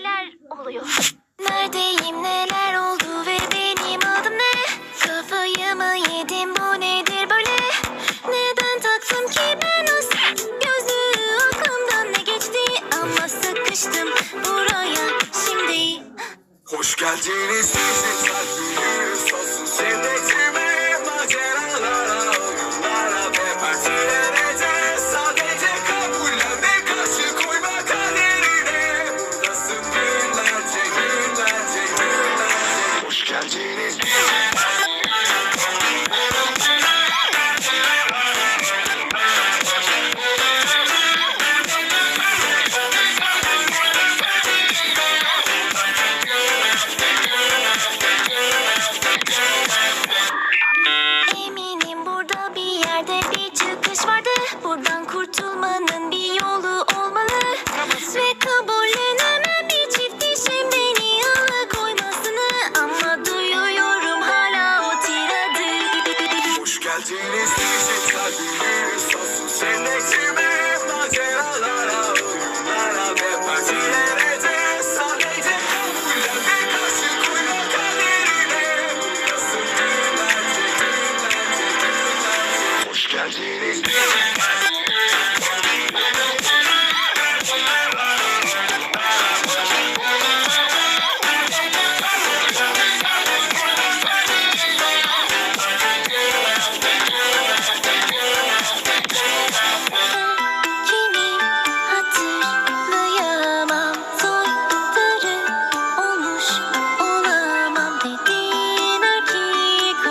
neler oluyor? Neredeyim neler oldu ve benim adım ne? Kafayı mı yedim bu nedir böyle? Neden taktım ki ben o gözlüğü aklımdan ne geçti ama sıkıştım buraya şimdi. Hoş geldiniz bizi kalbimiz olsun şimdi? Genius, this is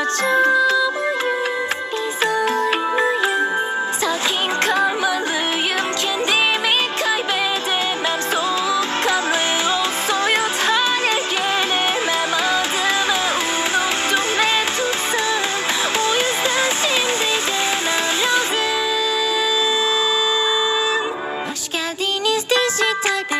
parçamayız Hoş geldiniz dijital bir